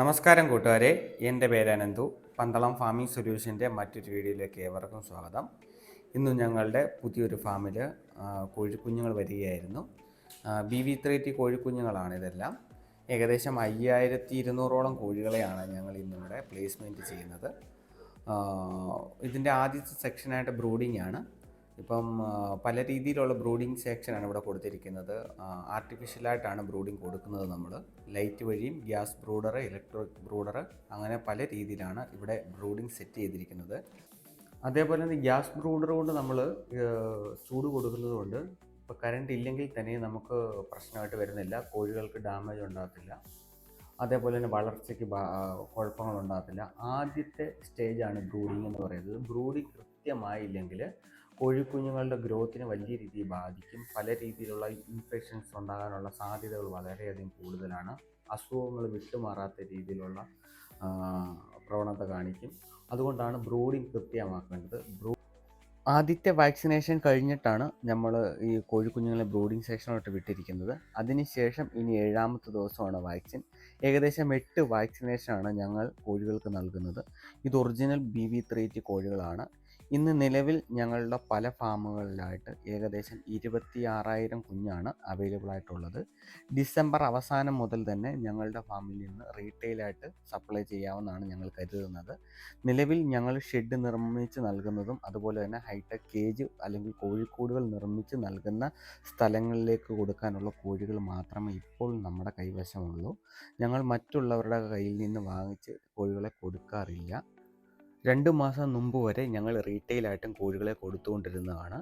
നമസ്കാരം കൂട്ടുകാരെ. എന്റെ പേര് അനന്തു. പന്തളം ഫാമിംഗ് സൊല്യൂഷന്റെ മറ്റൊരു വീഡിയോയിലേക്ക് ഏവർക്കും സ്വാഗതം. ഇന്ന് ഞങ്ങളുടെ പുതിയൊരു ഫാമിൽ കോഴിക്കുഞ്ഞുങ്ങൾ വരികയായിരുന്നു. ബി വി ത്രീറ്റി കോഴിക്കുഞ്ഞുങ്ങളാണ് ഇതെല്ലാം. ഏകദേശം അയ്യായിരത്തി ഇരുന്നൂറോളം കോഴികളെയാണ് ഞങ്ങൾ ഇന്നിവിടെ പ്ലേസ്മെന്റ് ചെയ്യുന്നത്. ഇതിന്റെ ആദ്യത്തെ സെക്ഷനായിട്ട് ബ്രൂഡിംഗ് ആണ്. ഇപ്പം പല രീതിയിലുള്ള ബ്രൂഡിംഗ് സെക്ഷനാണ് ഇവിടെ കൊടുത്തിരിക്കുന്നത്. ആർട്ടിഫിഷ്യലായിട്ടാണ് ബ്രൂഡിംഗ് കൊടുക്കുന്നത് നമ്മൾ ലൈറ്റ് വഴിയും ഗ്യാസ് ബ്രൂഡർ ഇലക്ട്രിക് ബ്രൂഡർ അങ്ങനെ പല രീതിയിലാണ് ഇവിടെ ബ്രൂഡിംഗ് സെറ്റ് ചെയ്തിരിക്കുന്നത്. അതേപോലെ തന്നെ ഗ്യാസ് ബ്രൂഡർ കൊണ്ട് നമ്മൾ ചൂട് കൊടുക്കുന്നത് കൊണ്ട് ഇപ്പോൾ കറണ്ട് ഇല്ലെങ്കിൽ തന്നെ നമുക്ക് പ്രശ്നമായിട്ട് വരുന്നില്ല. കോഴികൾക്ക് ഡാമേജ് ഉണ്ടാകത്തില്ല. അതേപോലെ തന്നെ വളർച്ചയ്ക്ക് കുഴപ്പങ്ങൾ ഉണ്ടാകത്തില്ല. ആദ്യത്തെ സ്റ്റേജാണ് ബ്രൂഡിംഗ് എന്ന് പറയുന്നത്. ബ്രൂഡിംഗ് കൃത്യമായില്ലെങ്കിൽ കോഴിക്കുഞ്ഞുങ്ങളുടെ ഗ്രോത്തിനെ വലിയ രീതിയിൽ ബാധിക്കും. പല രീതിയിലുള്ള ഇൻഫെക്ഷൻസ് ഉണ്ടാകാനുള്ള സാധ്യതകൾ വളരെയധികം കൂടുതലാണ്. അസുഖങ്ങൾ വിട്ടുമാറാത്ത രീതിയിലുള്ള പ്രവണത കാണിക്കും. അതുകൊണ്ടാണ് ബ്രൂഡിംഗ് കൃത്യമാക്കേണ്ടത്. ബ്രൂ ആദ്യത്തെ വാക്സിനേഷൻ കഴിഞ്ഞിട്ടാണ് നമ്മൾ ഈ കോഴിക്കുഞ്ഞുങ്ങളെ ബ്രൂഡിംഗ് സെക്ഷനോട്ട് വിട്ടിരിക്കുന്നത്. അതിനുശേഷം ഇനി ഏഴാമത്തെ ദിവസമാണ് വാക്സിൻ. ഏകദേശം എട്ട് വാക്സിനേഷനാണ് ഞങ്ങൾ കോഴികൾക്ക് നൽകുന്നത്. ഇത് original B V three T കോഴികളാണ്. ഇന്ന് നിലവിൽ ഞങ്ങളുടെ പല ഫാമുകളിലായിട്ട് ഏകദേശം ഇരുപത്തി ആറായിരം കുഞ്ഞാണ് അവൈലബിൾ ആയിട്ടുള്ളത് ഡിസംബർ അവസാനം മുതൽ തന്നെ ഞങ്ങളുടെ ഫാമിൽ നിന്ന് റീറ്റെയിലായിട്ട് സപ്ലൈ ചെയ്യാവുന്നതാണ് ഞങ്ങൾ കരുതുന്നത്. നിലവിൽ ഞങ്ങൾ ഷെഡ് നിർമ്മിച്ച് നൽകുന്നതും അതുപോലെ തന്നെ ഹൈടെക് കേജ് അല്ലെങ്കിൽ കോഴിക്കൂടുകൾ നിർമ്മിച്ച് നൽകുന്ന സ്ഥലങ്ങളിലേക്ക് കൊടുക്കാനുള്ള കോഴികൾ മാത്രമേ ഇപ്പോൾ നമ്മുടെ കൈവശമുള്ളൂ. ഞങ്ങൾ മറ്റുള്ളവരുടെ കയ്യിൽ നിന്ന് വാങ്ങിച്ച് കോഴികളെ കൊടുക്കാറില്ല. രണ്ട് മാസം മുമ്പ് വരെ ഞങ്ങൾ റീറ്റെയിലായിട്ടും കോഴികളെ കൊടുത്തുകൊണ്ടിരുന്നതാണ്.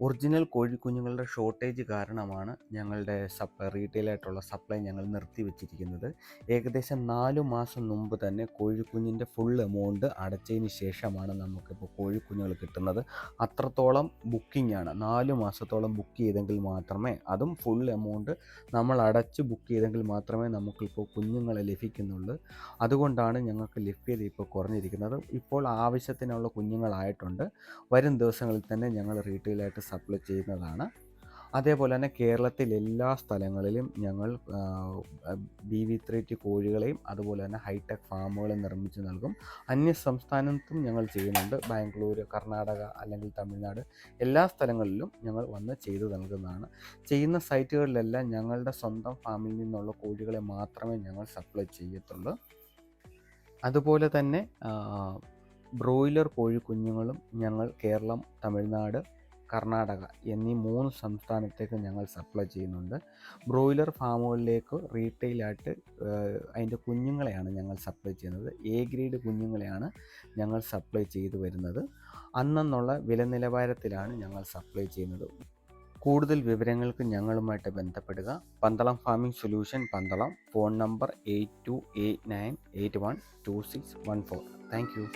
ഒറിജിനൽ കോഴിക്കുഞ്ഞുങ്ങളുടെ ഷോർട്ടേജ് കാരണമാണ് ഞങ്ങളുടെ സപ്ലൈ റീറ്റെയിലായിട്ടുള്ള സപ്ലൈ ഞങ്ങൾ നിർത്തിവെച്ചിരിക്കുന്നത്. ഏകദേശം നാലു മാസം മുമ്പ് തന്നെ കോഴിക്കുഞ്ഞിന്റെ ഫുൾ എമൗണ്ട് അടച്ചതിന് ശേഷമാണ് നമുക്കിപ്പോൾ കോഴിക്കുഞ്ഞുങ്ങൾ കിട്ടുന്നത്. അത്രത്തോളം ബുക്കിംഗ് ആണ് നാല് മാസത്തോളം ബുക്ക് ചെയ്തെങ്കിൽ മാത്രമേ അതും ഫുൾ എമൗണ്ട് നമ്മൾ അടച്ച് ബുക്ക് ചെയ്തെങ്കിൽ മാത്രമേ നമുക്കിപ്പോൾ കുഞ്ഞുങ്ങളെ ലഭിക്കുന്നുള്ളൂ. അതുകൊണ്ടാണ് ഞങ്ങൾക്ക് ലഭ്യത ഇപ്പോൾ കുറഞ്ഞിരിക്കുന്നത്. ഇപ്പോൾ ആവശ്യത്തിനുള്ള കുഞ്ഞുങ്ങളായിട്ടുണ്ട്. വരും ദിവസങ്ങളിൽ തന്നെ ഞങ്ങൾ റീറ്റെയിലായിട്ട് സപ്ലൈ ചെയ്യുന്നതാണ്. അതേപോലെ തന്നെ കേരളത്തിൽ എല്ലാ സ്ഥലങ്ങളിലും ഞങ്ങൾ ബി വി ത്രീ ടി കോഴികളെയും അതുപോലെ തന്നെ ഹൈടെക് ഫാമുകളെ നിർമ്മിച്ച് നൽകും. അന്യ സംസ്ഥാനത്തും ഞങ്ങൾ ചെയ്യുന്നുണ്ട്. ബാംഗ്ലൂർ കർണാടക അല്ലെങ്കിൽ തമിഴ്നാട് എല്ലാ സ്ഥലങ്ങളിലും ഞങ്ങൾ വന്ന് ചെയ്തു നൽകുന്നതാണ്. ചെയ്യുന്ന സൈറ്റുകളിലെല്ലാം ഞങ്ങളുടെ സ്വന്തം ഫാമിൽ നിന്നുള്ള കോഴികളെ മാത്രമേ ഞങ്ങൾ സപ്ലൈ ചെയ്യത്തുള്ളൂ. അതുപോലെ തന്നെ ബ്രോയിലർ ബ്രോയിലർ കോഴിക്കുഞ്ഞുങ്ങളും ഞങ്ങൾ കേരളം തമിഴ്നാട് കർണാടക എന്നീ മൂന്ന് സംസ്ഥാനത്തേക്ക് ഞങ്ങൾ സപ്ലൈ ചെയ്യുന്നുണ്ട്. ബ്രോയിലർ ഫാമുകളിലേക്ക് റീറ്റെയിലായിട്ട് അതിന്റെ കുഞ്ഞുങ്ങളെയാണ് ഞങ്ങൾ സപ്ലൈ ചെയ്യുന്നത്. എ ഗ്രേഡ് കുഞ്ഞുങ്ങളെയാണ് ഞങ്ങൾ സപ്ലൈ ചെയ്തു വരുന്നത്. അന്നെന്നുള്ള വില നിലവാരത്തിലാണ് ഞങ്ങൾ സപ്ലൈ ചെയ്യുന്നത്. കൂടുതൽ വിവരങ്ങൾക്ക് ഞങ്ങളുമായിട്ട് ബന്ധപ്പെടുക. Pandalam farming solution Pandalam phone number eight two eight nine eight one two six one four thank you